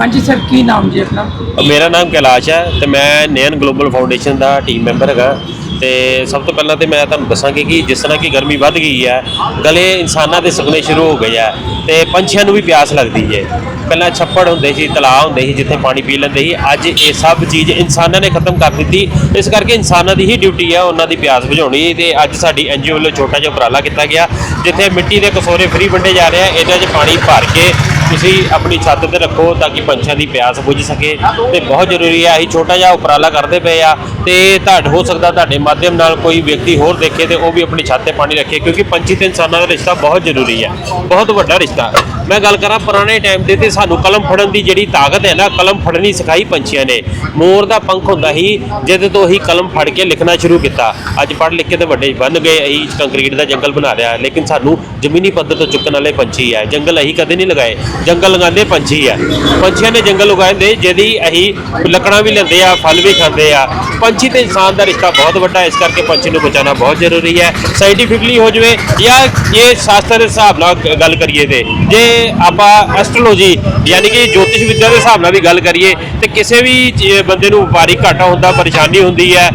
ਹਾਂਜੀ ਸਰ, ਕੀ ਨਾਮ ਜੀ ਆਪਣਾ? ਮੇਰਾ ਨਾਮ ਕੈਲਾਸ਼ ਹੈ ਤੇ ਮੈਂ ਨੈਨ ਗਲੋਬਲ ਫਾਊਂਡੇਸ਼ਨ ਦਾ ਟੀਮ ਮੈਂਬਰ ਹੈਗਾ। ਤੇ ਸਭ ਤੋਂ ਪਹਿਲਾਂ ਤੇ ਮੈਂ ਤੁਹਾਨੂੰ ਦੱਸਾਂਗੀ ਕਿ ਜਿਸ ਤਰ੍ਹਾਂ ਕਿ ਗਰਮੀ ਵੱਧ ਗਈ ਹੈ, ਗਲੇ ਇਨਸਾਨਾਂ ਦੇ ਸੁੱਕਣੇ ਸ਼ੁਰੂ ਹੋ ਗਏ ਆ ਤੇ ਪੰਛੀਆਂ ਨੂੰ ਵੀ ਪਿਆਸ ਲੱਗਦੀ ਹੈ। ਪਹਿਲਾਂ ਛੱਪੜ ਹੁੰਦੇ ਸੀ, ਤਲਾਅ ਹੁੰਦੇ ਸੀ ਜਿੱਥੇ ਪਾਣੀ ਪੀ ਲੈਂਦੇ ਸੀ, ਅੱਜ ਇਹ ਸਭ ਚੀਜ਼ ਇਨਸਾਨਾਂ ਨੇ ਖਤਮ ਕਰ ਦਿੱਤੀ। ਇਸ ਕਰਕੇ ਇਨਸਾਨਾਂ ਦੀ ਹੀ ਡਿਊਟੀ ਹੈ ਉਹਨਾਂ ਦੀ ਪਿਆਸ ਬੁਝਾਉਣੀ ਤੇ ਅੱਜ ਸਾਡੀ ਐਨਜੀਓ ਵੱਲੋਂ ਛੋਟਾ ਜਿਹਾ ਉਪਰਾਲਾ ਕੀਤਾ ਗਿਆ, ਜਿੱਥੇ ਮਿੱਟੀ ਦੇ ਕਸੋਰੇ ਫ੍ਰੀ ਵੰਡੇ ਜਾ ਰਹੇ ਆ ਇਹਨਾਂ 'ਚ ਪਾਣੀ ਭਰ ਕੇ ਤੁਸੀਂ ਆਪਣੀ ਛੱਤ ਤੇ ਰੱਖੋ ਤਾਂ ਕਿ ਪੰਛੀਆਂ ਦੀ ਪਿਆਸ ਬੁਝ ਸਕੇ ਤੇ ਬਹੁਤ ਜ਼ਰੂਰੀ ਹੈ, ਅਸੀਂ ਛੋਟਾ ਜਿਹਾ ਉਪਰਾਲਾ ਕਰਦੇ ਪਏ ਆ ਤੇ ਤੁਹਾਡ ਹੋ ਸਕਦਾ ਤੁਹਾਡੇ ਮਾਧਿਅਮ ਨਾਲ ਕੋਈ ਵਿਅਕਤੀ ਹੋਰ ਦੇਖੇ ਤੇ ਉਹ ਵੀ ਆਪਣੀ ਛੱਤ ਤੇ ਪਾਣੀ ਰੱਖੇ ਕਿਉਂਕਿ ਪੰਛੀ ਤੇ ਇਨਸਾਨਾਂ ਦਾ ਰਿਸ਼ਤਾ ਬਹੁਤ ਜ਼ਰੂਰੀ ਹੈ, ਬਹੁਤ ਵੱਡਾ ਰਿਸ਼ਤਾ। ਮੈਂ ਗੱਲ ਕਰਾਂ ਪੁਰਾਣੇ ਟਾਈਮ ਦੇ ਤੇ ਸਾਨੂੰ ਕਲਮ ਫੜਨ ਦੀ ਜਿਹੜੀ ਤਾਕਤ ਹੈ ਨਾ, ਕਲਮ ਫੜਨੀ ਸਿਖਾਈ ਪੰਛੀਆਂ ਨੇ। ਮੋਰ ਦਾ ਪੰਖ ਹੁੰਦਾ ਸੀ, ਜਿਹਦੇ ਤੋਂ ਹੀ ਕਲਮ ਫੜ ਕੇ ਲਿਖਣਾ ਸ਼ੁਰੂ ਕੀਤਾ। ਅੱਜ ਪੜ੍ਹ ਲਿਖ ਕੇ ਤੇ ਵੱਡੇ ਬਣ ਗਏ, ਅਸੀਂ ਕੰਕਰੀਟ ਦਾ ਜੰਗਲ ਬਣਾ ਲਿਆ, ਲੇਕਿਨ ਸਾਨੂੰ ਜ਼ਮੀਨੀ ਪੱਧਰ ਤੋਂ ਚੁੱਕਣ ਵਾਲੇ ਪੰਛੀ ਹੈ। ਜੰਗਲ ਅਸੀਂ ਕਦੇ ਨਹੀਂ ਲਗਾਏ। ਜੰਗਲ ਲਗਾਉਂਦੇ, ਪੰਛੀ ਹੈ ਪੰਛੀਆਂ ਨੇ ਜੰਗਲ ਉਗਾਏ ਹੁੰਦੇ ਜਿਹਦੀ ਅਸੀਂ ਲੱਕੜਾਂ ਵੀ ਲੈਂਦੇ ਆ, ਫਲ ਵੀ ਖਾਂਦੇ ਆ। ਪੰਛੀ ਤੇ ਇਨਸਾਨ ਦਾ ਰਿਸ਼ਤਾ ਬਹੁਤ ਵੱਡਾ ਇਸ ਕਰਕੇ ਪੰਛੀ ਨੂੰ ਬਚਾਉਣਾ ਬਹੁਤ ਜ਼ਰੂਰੀ ਹੈ। ਸਾਇੰਟੀਫਿਕਲੀ ਹੋ ਜਵੇ ਜਾਂ ਇਹ ਸ਼ਾਸਤਰ ਦੇ ਹਿਸਾਬ ਨਾਲ ਗੱਲ ਕਰੀਏ ਤੇ, ਜੇ ਆਪਾਂ ਐਸਟ੍ਰੋਲੋਜੀ ਯਾਨੀ ਕਿ ਜੋਤਿਸ਼ ਵਿਦਿਆ ਦੇ ਹਿਸਾਬ ਨਾਲ ਵੀ ਗੱਲ ਕਰੀਏ, ਤੇ ਕਿਸੇ ਵੀ ਬੰਦੇ ਨੂੰ ਵਪਾਰੀ ਘਾਟਾ ਹੁੰਦਾ, ਪਰੇਸ਼ਾਨੀ ਹੁੰਦੀ ਹੈ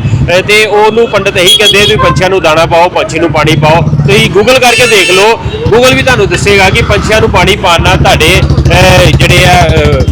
ਤੇ ਉਹਨੂੰ ਪੰਡਤ ਇਹੀ ਕਹਿੰਦੇ ਆ ਵੀ ਪੰਛੀਆਂ ਨੂੰ ਦਾਣਾ ਪਾਓ, ਪੰਛੀ ਨੂੰ ਪਾਣੀ ਪਾਓ। ਤੁਸੀਂ ਗੂਗਲ ਕਰਕੇ ਦੇਖ ਲਓ। ਗੂਗਲ ਵੀ ਤੁਹਾਨੂੰ ਦੱਸੇਗਾ ਕਿ ਪੰਛੀਆਂ ਨੂੰ ਪਾਣੀ ਪਾਉਣ ਤੁਹਾਡੇ ਜਿਹੜੇ ਆ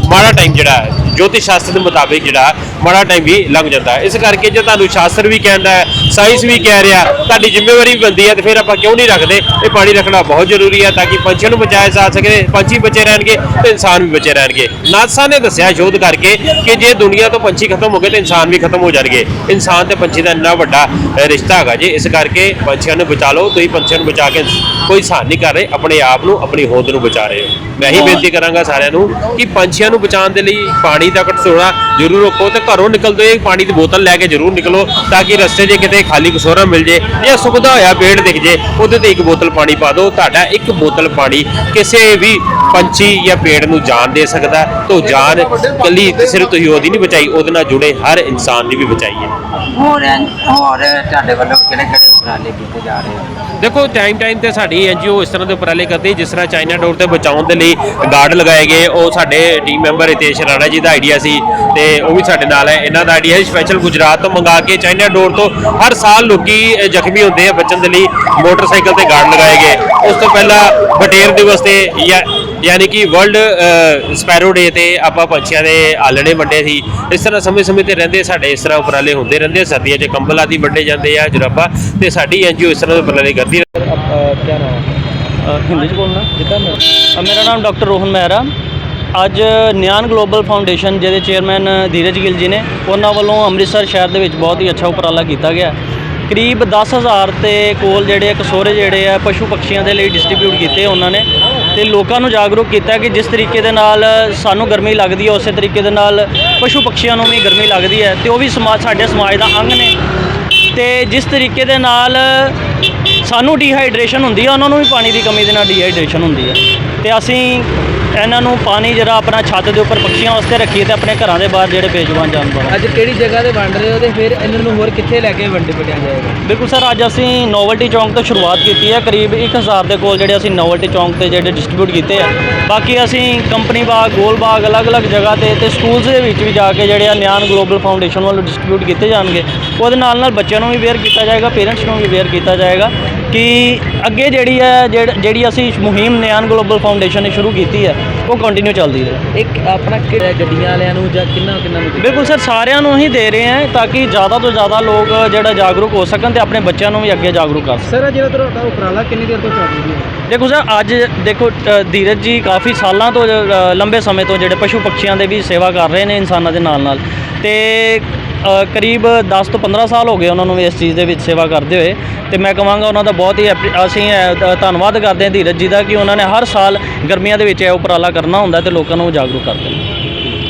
ਮਾੜਾ ਟਾਈਮ ਜਿਹੜਾ ਜੋਤਿਸ਼ ਸ਼ਾਸਤਰ ਦੇ ਮੁਤਾਬਿਕ ਜਿਹੜਾ ਮਾੜਾ ਟਾਈਮ ਵੀ ਲੰਘ ਜਾਂਦਾ ਹੈ। ਇਸ ਕਰਕੇ ਜੇ ਤੁਹਾਨੂੰ ਸ਼ਾਸਤਰ ਵੀ ਕਹਿੰਦਾ ਹੈ ਸਾਇੰਸ ਵੀ ਕਹਿ ਰਿਹਾ, ਤੁਹਾਡੀ ਜ਼ਿੰਮੇਵਾਰੀ ਵੀ ਬਣਦੀ ਹੈ ਤੇ ਫਿਰ ਆਪਾਂ ਕਿਉਂ ਨਹੀਂ ਰੱਖਦੇ? ਇਹ ਪਾਣੀ ਰੱਖਣਾ ਬਹੁਤ ਜ਼ਰੂਰੀ ਹੈ ਤਾਂ ਕਿ ਪੰਛੀਆਂ ਨੂੰ ਬਚਾਇਆ ਜਾ ਸਕੇ, ਪੰਛੀ ਬਚੇ ਰਹਿਣਗੇ ਤੇ ਇਨਸਾਨ ਵੀ ਬਚੇ ਰਹਿਣਗੇ। ਨਾਸਾ ਨੇ ਦੱਸਿਆ ਸ਼ੋਧ ਕਰਕੇ ਕਿ ਜੇ ਦੁਨੀਆ ਤੋਂ ਪੰਛੀ ਖਤਮ ਹੋ ਗਏ ਤੇ ਇਨਸਾਨ ਵੀ ਖਤਮ ਹੋ ਜਾਣਗੇ। ਇਨਸਾਨ ਤੇ ਪੰਛੀ ਦਾ ਇੰਨਾ ਵੱਡਾ ਰਿਸ਼ਤਾ ਹੈਗਾ ਜੀ, ਇਸ ਕਰਕੇ ਪੰਛੀਆਂ ਨੂੰ ਬਚਾ ਲਓ, ਤੁਸੀਂ ਪੰਛੀਆਂ ਨੂੰ ਬਚਾ ਕੇ ਕੋਈ ਹਾਨ ਨਹੀਂ ਕਰ ਰਹੇ, ਆਪਣੇ ਆਪ ਨੂੰ, ਆਪਣੀ ਹੋਂਦ ਨੂੰ ਬਚਾ ਰਹੇ ਹੋ। ਮੈਂ ਹੀ ਬੇਨਤੀ ਕਰਾਂਗਾ ਸਾਰਿਆਂ ਨੂੰ ਕਿ ਪੰਛੀਆਂ ਨੂੰ ਬਚਾਉਣ ਦੇ ਲਈ ਪਾਣੀ ਦਾ ਕਟੋਰਾ ਜ਼ਰੂਰ ਰੱਖੋ ਤੇ ਘਰੋਂ ਨਿਕਲਦੇ ਪਾਣੀ ਦੀ ਬੋਤਲ ਲੈ ਕੇ ਜ਼ਰੂਰ ਨਿਕਲੋ ਤਾਂ ਕਿ ਰਸਤੇ 'ਚ ਕਿਤੇ ਖਾਲੀ ਕਸੋਰਾ ਮਿਲ ਜੇ ਜਾਂ ਸੁੱਕਦਾ ਹੋਇਆ ਪੇੜ ਦਿਖ ਜੇ, ਉਹਦੇ ਤੇ ਇੱਕ ਬੋਤਲ ਪਾਣੀ ਪਾ ਦਿਓ। ਤੁਹਾਡਾ ਇੱਕ ਬੋਤਲ ਪਾਣੀ ਕਿਸੇ ਵੀ ਪੰਛੀ ਜਾਂ ਪੇੜ ਨੂੰ ਜਾਨ ਦੇ ਸਕਦਾ। ਤੋ ਜਾਨ ਕੱਲੀ ਸਿਰਫ ਤੁਸੀਂ ਉਹਦੀ ਨਹੀਂ ਬਚਾਈ, ਉਹਦੇ ਨਾਲ ਜੁੜੇ ਹਰ ਇਨਸਾਨ ਦੀ ਵੀ ਬਚਾਈ ਹੈ। ਹੋਰ ਐਨ- ਹੋਰ ਤੁਹਾਡੇ ਵੱਲੋਂ ਕਿਹੜੇ ਕਿਹੜੇ ਉਪਰਾਲੇ ਕੀਤੇ ਜਾ ਰਹੇ ਆ? ਦੇਖੋ ਟਾਈਮ ਟਾਈਮ ਤੇ ਸਾਡੀ ਐਨਜੀਓ ਇਸ ਤਰ੍ਹਾਂ ਦੇ ਉਪਰਾਲੇ ਕਰਦੀ ਹੈ ਜਿਸ ਤਰ੍ਹਾਂ ਚਾਈਨਾ ਡੋਰ ਤੇ ਬਚਾਉਣ ਦੇ ਲਈ ਗਾਰਡ ਲਗਾਏ ਗਏ। ਉਹ ਸਾਡੇ ਟੀਮ ਮੈਂਬਰ ਰਿਤੇਸ਼ ਰਾਣਾ ਜੀ ਦਾ ਆਈਡੀਆ ਸੀ ਤੇ ਉਹ ਵੀ ਸਾਡੇ ਨਾਲ ਹੈ। ਇਹਨਾਂ ਦਾ ਆਈਡੀਆ ਹੈ ਸਪੈਸ਼ਲ ਗੁਜਰਾਤ ਤੋਂ ਮੰਗਾ ਕੇ ਚਾਈਨਾ ਡੋਰ ਤੋਂ ਹਰ ਸਾਲ ਲੋਕੀ ਅ, ਜ਼ਖਮੀ ਹੁੰਦੇ ਆ ਬਚਣ ਦੇ ਲਈ। ਮੋਟਰਸਾਈਕਲ ਤੇ ਗਾਰਡ ਲਗਾਏ ਗਏ। ਉਸ ਤੋਂ ਪਹਿਲਾਂ ਬਟੇਰ ਦਿਵਸ ਤੇ ਜਾਂ ਯਾਨੀ ਕਿ ਵਰਲਡ ਸਪੈਰੋ ਡੇ ਤੇ ਆਪਾਂ ਪੰਛੀਆਂ ਦੇ ਆਲਣੇ ਵੰਡੇ ਸੀ। ਇਸ ਤਰ੍ਹਾਂ ਸਮੇਂ-ਸਮੇਂ ਤੇ ਰਹਿੰਦੇ ਸਾਡੇ ਇਸ ਤਰ੍ਹਾਂ ਉਪਰਾਲੇ ਹੁੰਦੇ ਰਹਿੰਦੇ ਸਰਦੀਆਂ 'ਚ ਕੰਬਲ ਆਦੀ ਵੰਡੇ ਜਾਂਦੇ ਆ, ਜੁਰਾਬਾਂ ਤੇ ਸਾਡੀ ਐਨ ਐਨਜੀਓ ਇਸ ਤਰ੍ਹਾਂ ਦੇ ਉਪਰਾਲੇ ਕਰਦੀ ਕੀ ਹੈ? ਹਿੰਦੀ 'ਚ ਬੋਲਣਾ? ਜਿੱਦਾਂ ਮੇਰਾ ਨਾਮ ਡਾਕਟਰ ਰੋਹਨ ਮਹਿਰਾ ਅੱਜ ਨਿਆਨ ਗਲੋਬਲ ਫਾਊਂਡੇਸ਼ਨ ਜਿਹਦੇ ਚੇਅਰਮੈਨ ਧੀਰਜ ਗਿੱਲ ਜੀ ਨੇ, ਉਹਨਾਂ ਵੱਲੋਂ ਅੰਮ੍ਰਿਤਸਰ ਸ਼ਹਿਰ ਦੇ ਵਿੱਚ ਬਹੁਤ ਹੀ ਅੱਛਾ ਉਪਰਾਲਾ ਕੀਤਾ ਗਿਆ। ਕਰੀਬ 10000 ਤੇ ਕੋਲ ਜਿਹੜੇ ਕਸੋਰੇ ਜਿਹੜੇ ਆ ਪਸ਼ੂ ਪਕਸ਼ੀਆਂ ਦੇ ਲਈ ਡਿਸਟ੍ਰੀਬਿਊਟ ਕੀਤੇ ਉਹਨਾਂ ਨੇ। ਤੇ ਲੋਕਾਂ ਨੂੰ ਜਾਗਰੂਕ ਕੀਤਾ ਕਿ ਜਿਸ ਤਰੀਕੇ ਦੇ ਨਾਲ ਸਾਨੂੰ ਗਰਮੀ ਲੱਗਦੀ ਹੈ, ਉਸੇ ਤਰੀਕੇ ਦੇ ਨਾਲ ਪਸ਼ੂ ਪਕਸ਼ੀਆਂ ਨੂੰ ਵੀ ਗਰਮੀ ਲੱਗਦੀ ਹੈ ਤੇ ਉਹ ਵੀ ਸਮਾਜ, ਸਾਡੇ ਸਮਾਜ ਦਾ ਅੰਗ ਨੇ। ਤੇ ਜਿਸ ਤਰੀਕੇ ਦੇ ਨਾਲ ਸਾਨੂੰ ਡੀਹਾਈਡਰੇਸ਼ਨ ਹੁੰਦੀ ਹੈ, ਉਹਨਾਂ ਨੂੰ ਵੀ ਪਾਣੀ ਦੀ ਕਮੀ ਦੇ ਨਾਲ ਡੀਹਾਈਡਰੇਸ਼ਨ ਹੁੰਦੀ ਹੈ। ਤੇ ਅਸੀਂ ਇਹਨਾਂ ਨੂੰ ਪਾਣੀ ਜਿਹੜਾ ਆਪਣਾ ਛੱਤ ਦੇ ਉੱਪਰ ਪੱਖੀਆਂ ਵਾਸਤੇ ਰੱਖੀਏ ਤੇ ਆਪਣੇ ਘਰਾਂ ਦੇ ਬਾਹਰ ਜਿਹੜੇ ਬੇਜਵਾਨ ਜਾਨਵਰ ਅੱਜ ਕਿਹੜੀ ਜਗ੍ਹਾ ਤੇ ਵੰਡ ਰਹੇ ਹੋ ਤੇ ਫਿਰ ਇਹਨਾਂ ਨੂੰ ਹੋਰ ਕਿੱਥੇ ਲੈ ਕੇ ਵੰਡੇ ਵੰਡਿਆ ਜਾਏਗਾ? ਬਿਲਕੁਲ ਸਰ ਅੱਜ ਅਸੀਂ ਨੋਵਲਟੀ ਚੌਂਕ ਤੋਂ ਸ਼ੁਰੂਆਤ ਕੀਤੀ ਹੈ। ਕਰੀਬ 1000 ਦੇ ਕੋਲ ਜਿਹੜੇ ਅਸੀਂ ਨੋਵਲਟੀ ਚੌਂਕ ਤੇ ਜਿਹੜੇ ਡਿਸਟ੍ਰੀਬਿਊਟ ਕੀਤੇ ਆ। ਬਾਕੀ ਅਸੀਂ ਕੰਪਨੀ ਬਾਗ ਗੋਲ ਬਾਗ ਅਲੱਗ-ਅਲੱਗ ਜਗ੍ਹਾ ਤੇ ਤੇ ਸਕੂਲਸ ਦੇ ਵਿੱਚ ਵੀ ਜਾ ਕੇ ਜਿਹੜੇ ਆ ਨਿਆਨ ਗਲੋਬਲ ਫਾਊਂਡੇਸ਼ਨ ਵੱਲੋਂ ਡਿਸਟ੍ਰੀਬਿਊਟ ਕੀਤੇ ਜਾਣਗੇ। ਉਹਦੇ ਨਾਲ ਨਾਲ ਬੱਚਿਆਂ ਨੂੰ ਵੀ ਅਵੇਅਰ ਕੀਤਾ ਜਾਏਗਾ ਪੇਰੈਂਟਸ ਨੂੰ ਵੀ ਅਵੇਅਰ ਕੀਤਾ ਜਾਏਗਾ। ਕਿ ਅੱਗੇ ਜਿਹੜੀ ਹੈ ਜਿਹੜੀ ਜਿਹੜੀ ਅਸੀਂ ਮੁਹਿੰਮ ਨਿਆਨ ਗਲੋਬਲ ਫਾਊਂਡੇਸ਼ਨ ਨੇ ਸ਼ੁਰੂ ਕੀਤੀ ਹੈ ਉਹ ਕੰਟੀਨਿਊ ਚੱਲਦੀ ਰਹੇ। ਇੱਕ ਆਪਣਾ ਕਿਹੜਾ ਗੱਡੀਆਂ ਵਾਲਿਆਂ ਨੂੰ ਜਾਂ ਕਿੰਨਾ ਕਿੰਨਾ ਨੂੰ ਬਿਲਕੁਲ ਸਰ ਸਾਰਿਆਂ ਨੂੰ ਹੀ ਦੇ ਰਹੇ ਹਾਂ ਤਾਂ ਕਿ ਜ਼ਿਆਦਾ ਤੋਂ ਜ਼ਿਆਦਾ ਲੋਕ ਜਿਹੜਾ ਜਾਗਰੂਕ ਹੋ ਸਕਣ ਤੇ ਆਪਣੇ ਬੱਚਿਆਂ ਨੂੰ ਵੀ ਅੱਗੇ ਜਾਗਰੂਕ ਕਰ ਸਕਣ। ਸਰ ਜਿਹੜਾ ਤੁਹਾਡਾ ਉਪਰਾਲਾ ਕਿੰਨੀ ਦੇਰ ਤੋਂ ਚੱਲ ਰਹੀ ਹੈ? ਦੇਖੋ ਸਰ ਅੱਜ ਦੇਖੋ ਅ, ਧੀਰਜ ਜੀ ਕਾਫੀ ਸਾਲਾਂ ਤੋਂ ਅ, ਲੰਬੇ ਸਮੇਂ ਤੋਂ ਜਿਹੜੇ ਪਸ਼ੂ ਪਕਸ਼ੀਆਂ ਦੇ ਵੀ ਸੇਵਾ ਕਰ ਰਹੇ ਨੇ ਇਨਸਾਨਾਂ ਦੇ ਨਾਲ ਨਾਲ ਤੇ ਅ, ਕਰੀਬ 10 ਤੋਂ 15 ਸਾਲ ਹੋ ਗਏ ਉਹਨਾਂ ਨੂੰ ਇਸ ਚੀਜ਼ ਦੇ ਵਿੱਚ ਸੇਵਾ ਕਰਦੇ ਹੋਏ ਤੇ ਮੈਂ ਕਹਾਂਗਾ ਉਹਨਾਂ ਦਾ ਬਹੁਤ ਹੀ ਐਪਰੀ- ਅਸੀਂ ਅ, ਧ- ਧੰਨਵਾਦ ਕਰਦੇ ਹਾਂ ਧੀਰਜ ਜੀ ਦਾ ਕਿ ਉਹਨਾਂ ਨੇ ਹਰ ਸਾਲ ਗਰਮੀਆਂ ਦੇ ਵਿੱਚ ਇਹ ਉਪਰਾਲਾ ਕਰਨਾ ਹੁੰਦਾ ਤੇ ਲੋਕਾਂ ਨੂੰ ਜਾਗਰੂਕ ਕਰਦੇ ਨੇ